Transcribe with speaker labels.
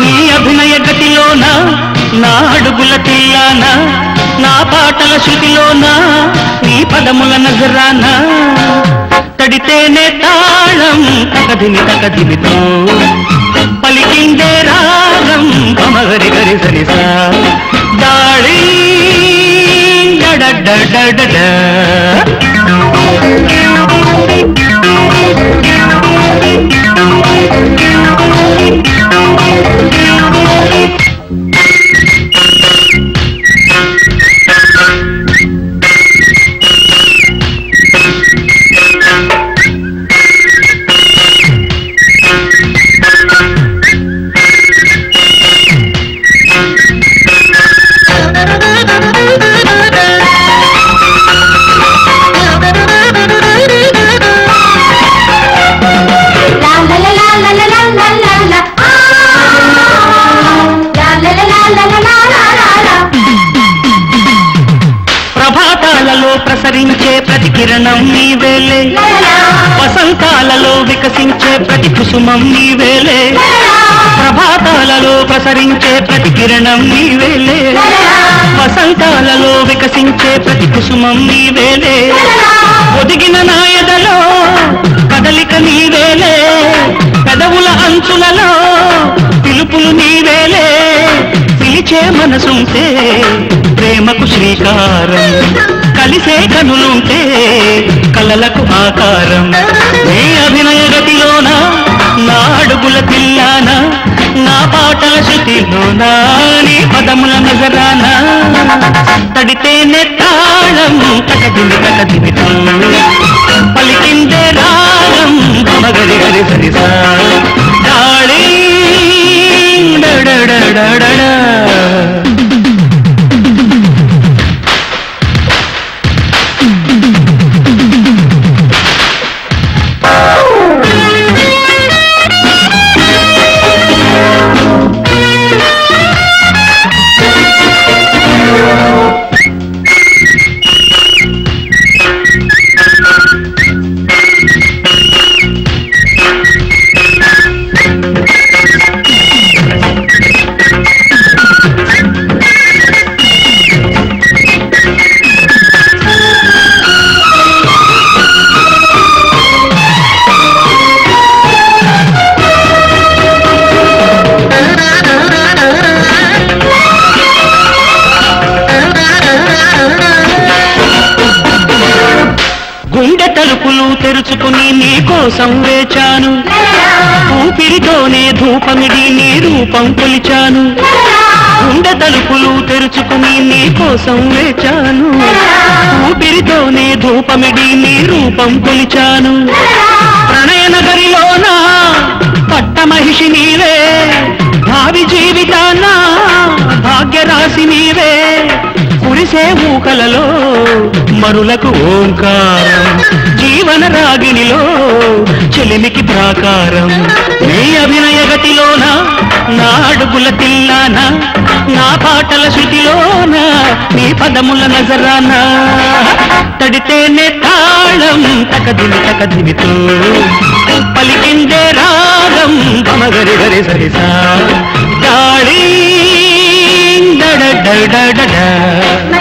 Speaker 1: నీ అభినయ గతిలోన? నా అడుగుల తీయాన నా పాటల శృతిలోన? నీ పదముల నజరాన? తడితేనే తాళం తగదిని తగదినితో పలికిందే రాగం పమగరి గరి సరిసా దాళి డడడడడడ.
Speaker 2: La
Speaker 1: ప్రసరించే ప్రతి కిరణం నీవేలే
Speaker 2: వేలే.
Speaker 1: వసంతాలలో వికసించే ప్రతి కుసుమం నీవేలే
Speaker 2: వేలే.
Speaker 1: ప్రభాతాలలో ప్రసరించే ప్రతి కిరణం నీవేలే
Speaker 2: వేలే.
Speaker 1: వసంతాలలో వికసించే ప్రతి కుసుమం నీవేలే ఒదిగిన నాయదలో కదలిక నీవేలే పెదవుల అంచులలో పిలుపులు నీవేలే పిలిచే మనసుంటే ప్రేమకు శ్రీకారం. కలిసే కనులుంటే కలలకు ఆకారం. నీ అభినయ గతిలోన నా అడుగుల పిల్లాన నా పాటల శృతిలోన నీ పదముల నగరాన తడితేనే తాళం కటదిమి కటదిమి పలికిందే రాగం మగరి హరి సరిసా. డాడీ డడడడడడ. గుండె తలుపులు తెరుచుకుని నీ కోసం వేచాను. ఊపిరితోనే ధూపమిడి నీ రూపం కొలిచాను. గుండె తలుపులు తెరుచుకుని నీ కోసం వేచాను. ఊపిరితోనే ధూపమిడి నీ రూపం కొలిచాను. ప్రణయ నగరిలోన పట్టమహిషి నీవే. భావి జీవితాన భాగ్యరాశి నీవే. కురిసే ఊకలలో మరులకు ఓంకారం జీవన రాగిణిలో చెలిమికి ప్రాకారం. నీ అభినయ గతిలోన నా అడుగుల తిల్లాన నా పాటల శృతిలోన నీ పదముల నజరాన. తడితేనే తాళం తకదిమి తకదిమితో పలికిందే రాగం గమగరి గరి సరిసా. దాళీ డడడడడడ.
Speaker 2: My darling,